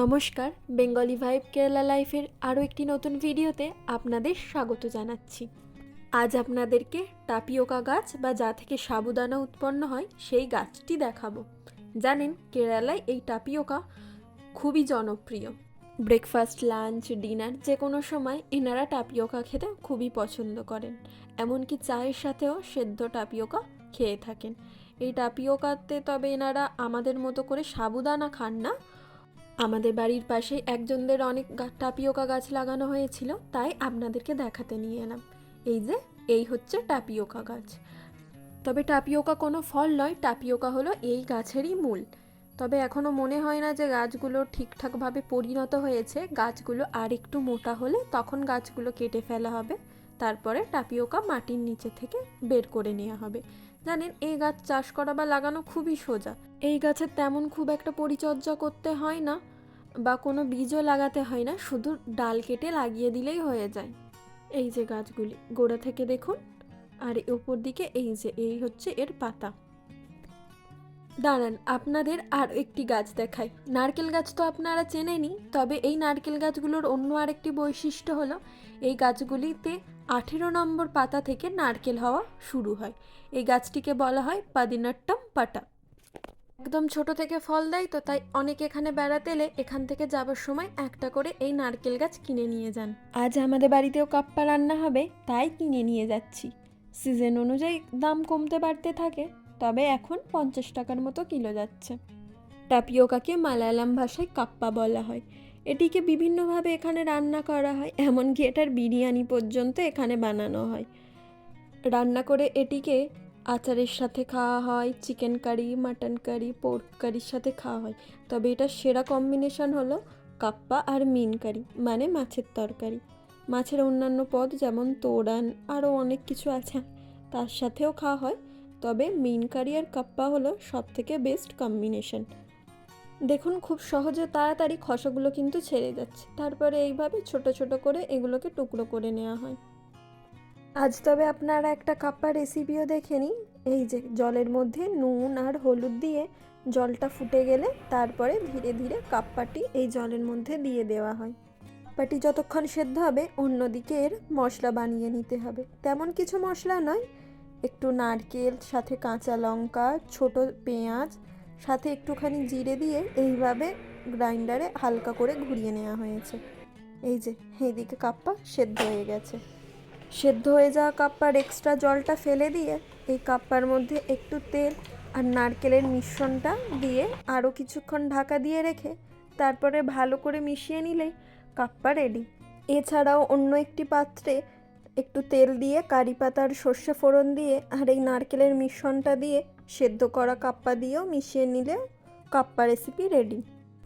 নমস্কার, Bengali vibe Kerala লাইফের আরও একটি নতুন ভিডিওতে আপনাদের স্বাগত জানাচ্ছি। আজ আপনাদেরকে টাপিওকা গাছ বা যা থেকে সাবুদানা উৎপন্ন হয় সেই গাছটি দেখাবো। জানেন, কেরালায় এই টাপিওকা খুবই জনপ্রিয়। ব্রেকফাস্ট, লাঞ্চ, ডিনার যে কোনো সময় এনারা টাপিওকা খেতে খুবই পছন্দ করেন। এমনকি চায়ের সাথেও সেদ্ধ টাপিওকা খেয়ে থাকেন। এই টাপিওকাতে তবে এনারা আমাদের মতো করে সাবুদানা খান না আমাদের বাড়ির পাশে একজনদের অনেক টাপিওকা গাছ লাগানো হয়েছিল, তাই আপনাদেরকে দেখাতে নিয়ে এলাম। এই যে, এই হচ্ছে টাপিওকা গাছ। তবে টাপিওকা কোনো ফল নয় টাপিওকা হলো এই গাছেরই মূল। তবে এখনও মনে হয় না যে গাছগুলো ঠিকঠাকভাবে পরিণত হয়েছে। গাছগুলো আর একটু মোটা হলে তখন গাছগুলো কেটে ফেলা হবে। তারপরে টাপিওকা মাটির নিচে থেকে বের করে নেওয়া হবে। জানেন, এই গাছ চাষ করা বা লাগানো খুবই সোজা। এই গাছের তেমন খুব একটা পরিচর্যা করতে হয় না বা কোনো বীজও লাগাতে হয় না, শুধু ডাল কেটে লাগিয়ে দিলেই হয়ে যায়। এই যে গাছগুলি, গোড়া থেকে দেখুন, আর ওপর দিকে এই যে, এই হচ্ছে এর পাতা। দাঁড়ান, আপনাদের আর একটি গাছ দেখাই। নারকেল গাছ তো আপনারা চেনেনই, তবে এই নারকেল গাছগুলোর অন্য আরেকটি বৈশিষ্ট্য হলো, এই গাছগুলিতে আঠেরো নম্বর পাতা থেকে নারকেল হওয়া শুরু হয়। এই গাছটিকে বলা হয় পাদিনাট্টম পাটা। একদম ছোট থেকে ফল দেয় তো, তাই অনেকে এখানে বেড়াতে এলে এখান থেকে যাবার সময় একটা করে এই নারকেল গাছ কিনে নিয়ে যান। আজ আমাদের বাড়িতেও কাপ্পা রান্না হবে, তাই কিনে নিয়ে যাচ্ছি। সিজন অনুযায়ী দাম কমতে বাড়তে থাকে, তবে এখন পঞ্চাশ টাকার মতো কিলো যাচ্ছে। টাপিওকাকে মালায়ালাম ভাষায় কাপ্পা বলা হয়। এটিকে বিভিন্নভাবে এখানে রান্না করা হয়, এমনকি এটার বিরিয়ানি পর্যন্ত এখানে বানানো হয়। রান্না করে এটিকে আচারের সাথে খাওয়া হয় chicken curry mutton curry pork কারির সাথে খাওয়া হয়। তবে এটার সেরা কম্বিনেশন হলো কাপ্পা আর মিন কারি মানে মাছের তরকারি। মাছের অন্যান্য পদ যেমন তোরান আরও অনেক কিছু আছে, তার সাথেও খাওয়া হয়। তবে মিন কারি আর কাপ্পা হলো সব থেকে বেস্ট কম্বিনেশন দেখুন, খুব সহজে তাড়াতাড়ি খসাগুলো কিন্তু ছেড়ে যাচ্ছে। তারপরে এইভাবে ছোট ছোট করে এগুলোকে টুকরো করে নেওয়া হয়। আজ তবে আপনারা একটা কাপ্পা রেসিপিও দেখে নিন এই যে, জলের মধ্যে নুন আর হলুদ দিয়ে জলটা ফুটে গেলে তারপরে ধীরে ধীরে কাপ্পাটি এই জলের মধ্যে দিয়ে দেওয়া হয়। কাপ্পাটি যতক্ষণ সেদ্ধ হবে, অন্যদিকে এর মশলা বানিয়ে নিতে হবে। তেমন কিছু মশলা নয়, একটু নারকেল, সাথে কাঁচা লঙ্কা, ছোট পেঁয়াজ সাথে একটুখানি জিরে দিয়ে এইভাবে গ্রাইন্ডারে হালকা করে ঘুরিয়ে নেওয়া হয়েছে। এই যে, এইদিকে কাপ্পা সেদ্ধ হয়ে গেছে। সেদ্ধ হয়ে যাওয়া কাপ্পার এক্সট্রা জলটা ফেলে দিয়ে এই কাপ্পার মধ্যে একটু তেল আর নারকেলের মিশ্রণটা দিয়ে আরও কিছুক্ষণ ঢাকা দিয়ে রেখে তারপরে ভালো করে মিশিয়ে নিলেই কাপ্পা রেডি এছাড়াও অন্য একটি পাত্রে একটু তেল দিয়ে, কারি পাতার সর্ষে ফোড়ন দিয়ে আর এই নারকেলের মিশ্রণটা দিয়ে সেদ্ধ করা কাপ্পা দিয়েও মিশিয়ে নিলে কাপ্পা রেসিপি রেডি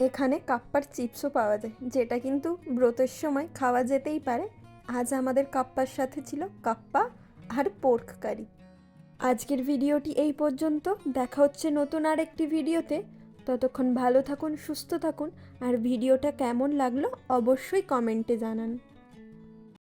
এখানে কাপ্পার চিপসও পাওয়া যায়, যেটা কিন্তু ব্রতের সময় খাওয়া যেতেই পারে। আজ আমাদের কাপ্পার সাথে ছিল কাপ্পা আর পোর্ক কারি। আজকের ভিডিওটি এই পর্যন্ত। দেখা হচ্ছে নতুন আর একটি ভিডিওতে। ততক্ষণ ভালো থাকুন, সুস্থ থাকুন। আর ভিডিওটা কেমন লাগল অবশ্যই কমেন্টে জানান।